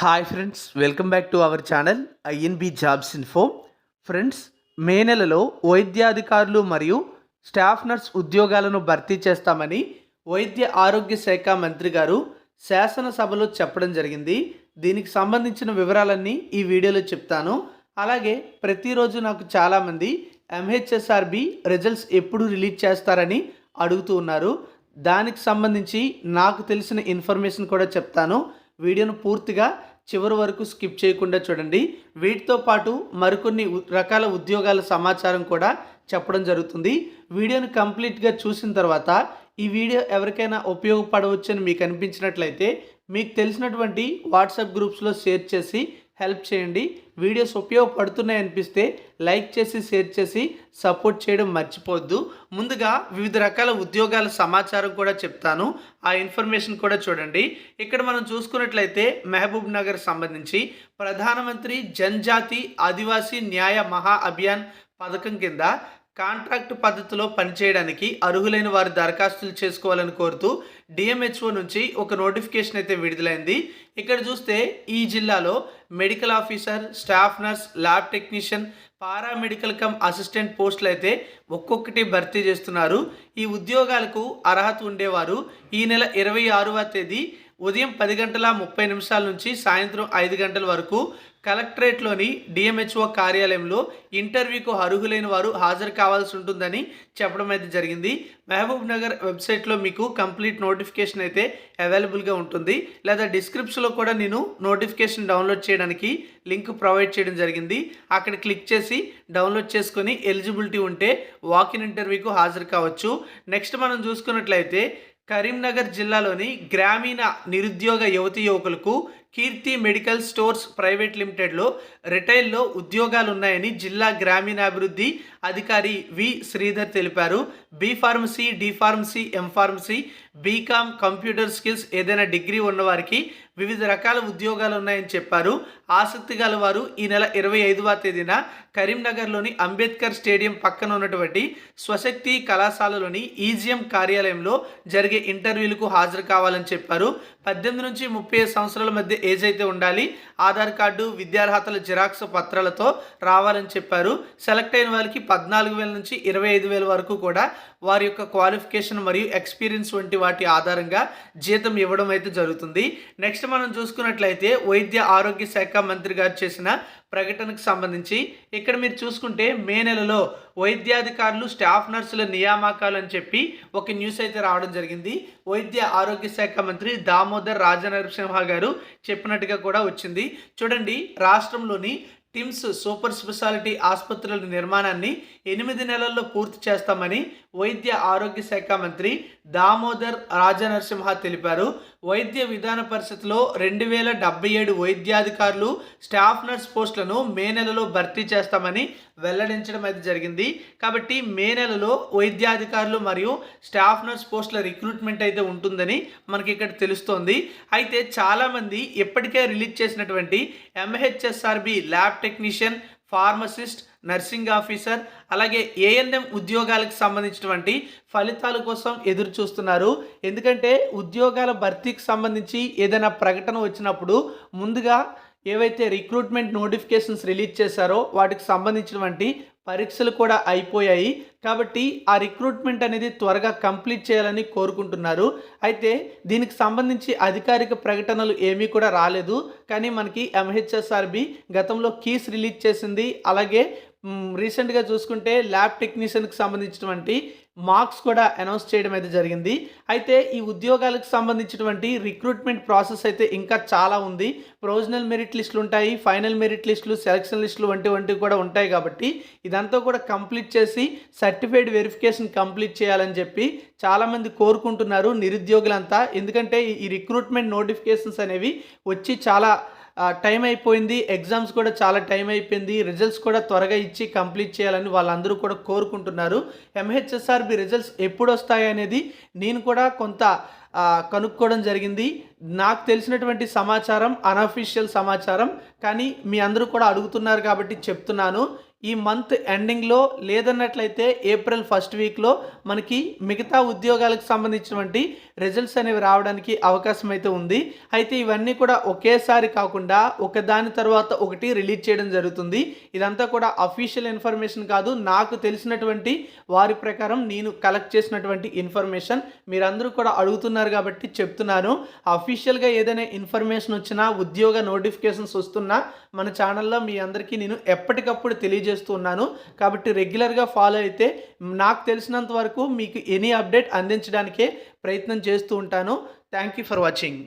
Hi friends welcome back to our channel INB jobs info friends May నెలలో వైద్యాధికారులు మరియు staff nurse ఉద్యోగాలను భర్తీ చేస్తామని వైద్య ఆరోగ్య శాఖ మంత్రి గారు శాసనసభలో చెప్పడం జరిగింది. దీనికి సంబంధించిన వివరాలన్నీ ఈ వీడియోలో చెప్తాను. అలాగే ప్రతిరోజు నాకు చాలామంది ఎంహెచ్ఎస్ఆర్బి రిజల్ట్స్ ఎప్పుడు రిలీజ్ చేస్తారని అడుగుతూ ఉన్నారు. దానికి సంబంధించి నాకు తెలిసిన ఇన్ఫర్మేషన్ కూడా చెప్తాను. వీడియోను పూర్తిగా చివరి వరకు స్కిప్ చేయకుండా చూడండి. వీటితో పాటు మరికొన్ని ఉ- రకాల ఉద్యోగాల సమాచారం కూడా చెప్పడం జరుగుతుంది. వీడియోను కంప్లీట్గా చూసిన తర్వాత ఈ వీడియో ఎవరికైనా ఉపయోగపడవచ్చు అని మీకు అనిపించినట్లయితే మీకు తెలిసినటువంటి వాట్సాప్ గ్రూప్స్లో షేర్ చేసి హెల్ప్ చేయండి. వీడియోస్ ఉపయోగపడుతున్నాయి అనిపిస్తే లైక్ చేసి షేర్ చేసి సపోర్ట్ చేయడం మర్చిపోవద్దు. ముందుగా వివిధ రకాల ఉద్యోగాల సమాచారం కూడా చెప్తాను. ఆ ఇన్ఫర్మేషన్ కూడా చూడండి. ఇక్కడ మనం చూసుకున్నట్లయితే మహబూబ్ నగర్ సంబంధించి ప్రధానమంత్రి జన్జాతి ఆదివాసీ న్యాయ మహా అభియాన్ పథకం కింద కాంట్రాక్ట్ పద్ధతిలో పనిచేయడానికి అర్హులైన వారు దరఖాస్తులు చేసుకోవాలని కోరుతూ డిఎంహెచ్ఓ నుంచి ఒక నోటిఫికేషన్ అయితే విడుదలైంది. ఇక్కడ చూస్తే ఈ జిల్లాలో medical officer staff nurse lab technician paramedical cum assistant పోస్టులు అయితే ఒక్కొక్కటి భర్తీ చేస్తున్నారు. ఈ ఉద్యోగాలకు అర్హత ఉండేవారు ఈ నెల ఇరవై ఆరవ తేదీ ఉదయం పది గంటల ముప్పై నిమిషాల నుంచి సాయంత్రం ఐదు గంటల వరకు కలెక్టరేట్లోని డిఎంహెచ్ఓ కార్యాలయంలో ఇంటర్వ్యూకు అర్హులైన వారు హాజరు కావాల్సి ఉంటుందని చెప్పడం అయితే జరిగింది. మహబూబ్ నగర్ వెబ్సైట్లో మీకు కంప్లీట్ నోటిఫికేషన్ అయితే అవైలబుల్గా ఉంటుంది. లేదా డిస్క్రిప్షన్లో కూడా నేను నోటిఫికేషన్ డౌన్లోడ్ చేయడానికి లింక్ ప్రొవైడ్ చేయడం జరిగింది. అక్కడ క్లిక్ చేసి డౌన్లోడ్ చేసుకొని ఎలిజిబిలిటీ ఉంటే వాకిన్ ఇంటర్వ్యూకు హాజరు కావచ్చు. నెక్స్ట్ మనం చూసుకున్నట్లయితే కరీంనగర్ జిల్లాలోని గ్రామీణ నిరుద్యోగ యువతి యువకులకు కీర్తి మెడికల్ స్టోర్స్ ప్రైవేట్ లిమిటెడ్లో రిటైల్లో ఉద్యోగాలు ఉన్నాయని జిల్లా గ్రామీణాభివృద్ధి అధికారి వి శ్రీధర్ తెలిపారు. B pharmacy D pharmacy M pharmacy BCom computer skills ఏదైనా డిగ్రీ ఉన్నవారికి వివిధ రకాల ఉద్యోగాలు ఉన్నాయని చెప్పారు. ఆసక్తి గల వారు ఈ నెల ఇరవై ఐదవ తేదీన కరీంనగర్లోని అంబేద్కర్ స్టేడియం పక్కన ఉన్నటువంటి స్వశక్తి కళాశాలలోని ఈజీఎం కార్యాలయంలో జరిగే ఇంటర్వ్యూలకు హాజరు కావాలని చెప్పారు. పద్దెనిమిది నుంచి ముప్పై సంవత్సరాల మధ్య ఏజ్ అయితే ఉండాలి ఆధార్ కార్డు విద్యార్హతల జిరాక్స్ పత్రాలతో రావాలని చెప్పారు. సెలెక్ట్ అయిన వారికి పద్నాలుగు వేల నుంచి ఇరవై ఐదు వేల వరకు కూడా వారి యొక్క క్వాలిఫికేషన్ మరియు ఎక్స్పీరియన్స్ వంటి వాటి ఆధారంగా జీతం ఇవ్వడం అయితే జరుగుతుంది. నెక్స్ట్ మనం చూసుకున్నట్లయితే వైద్య ఆరోగ్య శాఖ మంత్రి గారు చేసిన ప్రకటనకు సంబంధించి ఇక్కడ మీరు చూసుకుంటే మే నెలలో వైద్యాధికారులు స్టాఫ్ నర్సుల నియామకాలు అని చెప్పి ఒక న్యూస్ అయితే రావడం జరిగింది. వైద్య ఆరోగ్య శాఖ మంత్రి దామోదర్ రాజనరసింహ గారు చెప్పినట్టుగా కూడా వచ్చింది. చూడండి రాష్ట్రంలోని టిమ్స్ సూపర్ స్పెషాలిటీ ఆసుపత్రుల నిర్మాణాన్ని ఎనిమిది నెలల్లో పూర్తి చేస్తామని వైద్య ఆరోగ్య శాఖ మంత్రి దామోదర్ రాజనరసింహ తెలిపారు. వైద్య విధాన పరిషత్లో రెండు వేల డెబ్బై ఏడు వైద్యాధికారులు స్టాఫ్ నర్స్ పోస్టులను మే నెలలో భర్తీ చేస్తామని వెల్లడించడం అయితే జరిగింది. కాబట్టి మే నెలలో వైద్యాధికారులు మరియు స్టాఫ్ నర్స్ పోస్టుల రిక్రూట్మెంట్ అయితే ఉంటుందని మనకి ఇక్కడ తెలుస్తోంది. అయితే చాలామంది ఇప్పటికే రిలీజ్ చేసినటువంటి MHSRB lab technician pharmacist nursing officer అలాగే ఏఎన్ఎం ఉద్యోగాలకు సంబంధించినటువంటి ఫలితాల కోసం ఎదురు చూస్తున్నారు. ఎందుకంటే ఉద్యోగాల భర్తీకి సంబంధించి ఏదైనా ప్రకటన వచ్చినప్పుడు ముందుగా ఏవైతే రిక్రూట్మెంట్ నోటిఫికేషన్స్ రిలీజ్ చేశారో వాటికి సంబంధించినటువంటి పరీక్షలు కూడా అయిపోయాయి. కాబట్టి ఆ రిక్రూట్మెంట్ అనేది త్వరగా కంప్లీట్ చేయాలని కోరుకుంటున్నారు. అయితే దీనికి సంబంధించి అధికారిక ప్రకటనలు ఏమీ కూడా రాలేదు. కానీ మనకి ఎంహెచ్ఎస్ఆర్బి గతంలో కీస్ రిలీజ్ చేసింది. అలాగే రీసెంట్గా చూసుకుంటే ల్యాబ్ టెక్నీషియన్కి సంబంధించినటువంటి మార్క్స్ కూడా అనౌన్స్ చేయడం అయితే జరిగింది. అయితే ఈ ఉద్యోగాలకు సంబంధించినటువంటి రిక్రూట్మెంట్ ప్రాసెస్ అయితే ఇంకా చాలా ఉంది. ప్రొవిజనల్ మెరిట్ లిస్టులు ఉంటాయి ఫైనల్ మెరిట్ లిస్టులు సెలక్షన్ లిస్టులు వంటి వంటివి కూడా ఉంటాయి కాబట్టి ఇదంతా కూడా కంప్లీట్ చేసి సర్టిఫైడ్ వెరిఫికేషన్ కంప్లీట్ చేయాలని చెప్పి చాలామంది కోరుకుంటున్నారు నిరుద్యోగులంతా. ఎందుకంటే ఈ రిక్రూట్మెంట్ నోటిఫికేషన్స్ అనేవి వచ్చి చాలా టైం అయిపోయింది ఎగ్జామ్స్ కూడా చాలా టైం అయిపోయింది రిజల్ట్స్ కూడా త్వరగా ఇచ్చి కంప్లీట్ చేయాలని వాళ్ళందరూ కూడా కోరుకుంటున్నారు. ఎంహెచ్ఎస్ఆర్బి రిజల్ట్స్ ఎప్పుడు వస్తాయి అనేది నేను కూడా కొంత కనుక్కోవడం జరిగింది. నాకు తెలిసినటువంటి సమాచారం అనఫీషియల్ సమాచారం కానీ మీ అందరూ కూడా అడుగుతున్నారు కాబట్టి చెప్తున్నాను. ఈ మంత్ ఎండింగ్లో లేదన్నట్లయితే ఏప్రిల్ ఫస్ట్ వీక్లో మనకి మిగతా ఉద్యోగాలకు సంబంధించినటువంటి రిజల్ట్స్ అనేవి రావడానికి అవకాశం అయితే ఉంది. అయితే ఇవన్నీ కూడా ఒకేసారి కాకుండా ఒకదాని తర్వాత ఒకటి రిలీజ్ చేయడం జరుగుతుంది. ఇదంతా కూడా అఫీషియల్ ఇన్ఫర్మేషన్ కాదు. నాకు తెలిసినటువంటి వారి ప్రకారం నేను కలెక్ట్ చేసినటువంటి ఇన్ఫర్మేషన్ మీరందరూ కూడా అడుగుతున్నారు కాబట్టి చెప్తున్నాను. అఫీషియల్గా ఏదైనా ఇన్ఫర్మేషన్ వచ్చినా ఉద్యోగ నోటిఫికేషన్స్ వస్తున్నా మన ఛానల్లో మీ అందరికీ నేను ఎప్పటికప్పుడు తెలియజేస్తూ ఉన్నాను. కాబట్టి రెగ్యులర్గా ఫాలో అయితే నాకు తెలిసినంత వరకు మీకు ఎనీ అప్డేట్ అందించడానికే ప్రయత్నం చేస్తూ ఉంటాను. Thank you for watching.